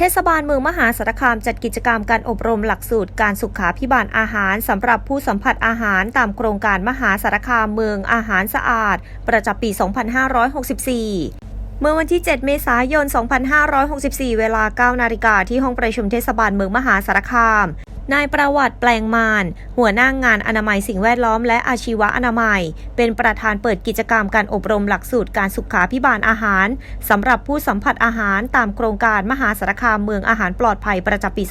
เทศบาลเมืองมหาสารคามจัดกิจกรรมการอบรมหลักสูตรการสุขาพิบาลอาหารสำหรับผู้สัมผัสอาหารตามโครงการมหาสารคามเมืองอาหารสะอาด ประจำปี 2564เมื่อวันที่ 7 เมษายน 2564 เวลา 9 นาฬิกาที่ห้องประชุมเทศบาลเมืองมหาสารคาม นายประวัติแปลงมาน หัวหน้างงานอนามัยสิ่งแวดล้อมและอาชีวะอนามัย เป็นประธานเปิดกิจกรรมการอบรมหลักสูตรการสุขาพิบาลอาหารสำหรับผู้สัมผัสอาหารตามโครงการมหาสารคามเมืองอาหารปลอดภัยประจำปี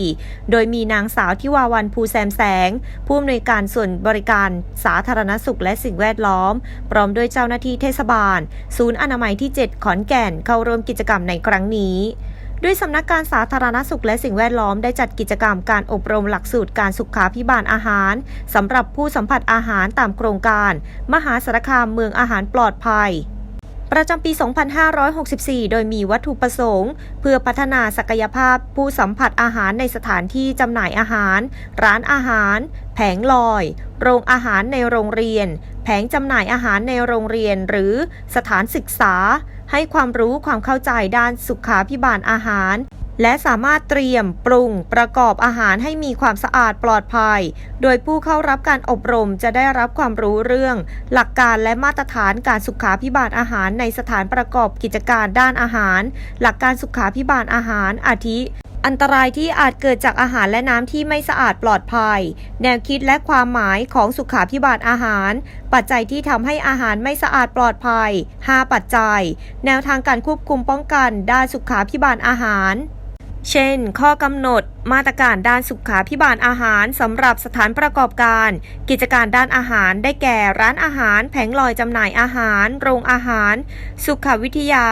2564 โดยมีนางสาวทิวาวันภูแซมแสง ผู้อำนวยการส่วนบริการสาธารณสุขและสิ่งแวดล้อม พร้อมด้วยเจ้าหน้าที่เทศบาล ศูนย์อนามัยที่ 7 ขอนแก่นเข้าร่วมกิจกรรมในครั้งนี้ ด้วยสำนักการสาธารณสุขและสิ่งแวดล้อมได้จัดกิจกรรมการอบรมหลักสูตรการสุขาพิบาลอาหารสำหรับผู้สัมผัสอาหารตามโครงการ มหาสารคามเมืองอาหารปลอดภัยประจำปี 2564 โดยมีวัตถุประสงค์ เพื่อพัฒนาศักยภาพผู้สัมผัสอาหารในสถานที่จำหน่ายอาหาร ร้านอาหาร แผงลอย โรงอาหารในโรงเรียน แผงจำหน่ายอาหารในโรงเรียน หรือสถานศึกษา ให้ความรู้ความเข้าใจด้านสุขาพิบาลอาหาร และสามารถเตรียม ปรุง ประกอบอาหารให้มีความสะอาดปลอดภัย โดยผู้เข้ารับการอบรมจะได้รับความรู้เรื่อง หลักการและมาตรฐานการสุขาพิบาลอาหารในสถานประกอบกิจการด้านอาหาร หลักการสุขาพิบาลอาหารอาทิ อันตรายที่อาจเกิดจากอาหารและน้ำที่ไม่สะอาดปลอดภัย แนวคิดและความหมายของสุขาพิบาลอาหาร ปัจจัยที่ทำให้อาหารไม่สะอาดปลอดภัย 5 ปัจจัย แนวทางการควบคุมป้องกันด้านสุขาพิบาลอาหาร เช่น ข้อกำหนดมาตรการด้านสุขาพิบาลอาหารสำหรับสถานประกอบการ กิจการด้านอาหารได้แก่ร้านอาหาร แผงลอยจำหน่ายอาหาร โรงอาหาร สุขวิทยา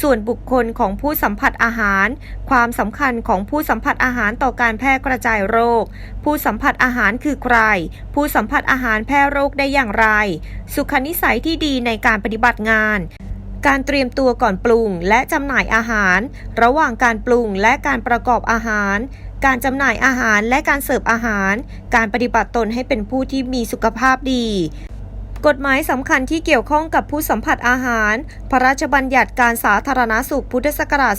ส่วนบุคคลของผู้สัมผัสอาหาร ความสำคัญของผู้สัมผัสอาหารต่อการแพร่กระจายโรค ผู้สัมผัสอาหารคือใคร ผู้สัมผัสอาหารแพร่โรคได้อย่างไร สุขนิสัยที่ดีในการปฏิบัติงาน การเตรียมตัวก่อนปรุงและจำหน่ายอาหาร ระหว่างการปรุงและการประกอบอาหาร การจำหน่ายอาหารและการเสิร์ฟอาหาร การปฏิบัติตนให้เป็นผู้ที่มีสุขภาพดี กฎหมายสำคัญที่เกี่ยวข้องกับผู้สัมผัสอาหาร พระราชบัญญัติการสาธารณสุขพุทธศักราช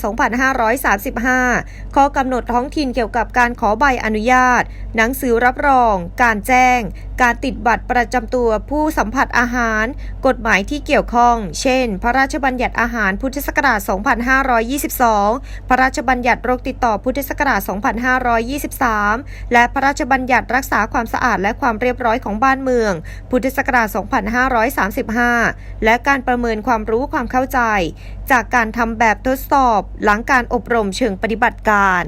2535 ข้อกำหนดท้องถิ่นเกี่ยวกับการขอใบอนุญาต หนังสือรับรอง การแจ้ง การติดบัตรประจำตัวผู้สัมผัสอาหาร กฎหมายที่เกี่ยวข้อง เช่น พระราชบัญญัติอาหารพุทธศักราช 2522 พระราชบัญญัติโรคติดต่อพุทธศักราช 2523 และพระราชบัญญัติรักษาความสะอาดและความเรียบร้อยของบ้านเมือง พุทธศักราช2535 และการประเมินความรู้ความเข้าใจ จากการทำแบบทดสอบหลังการอบรมเชิงปฏิบัติการ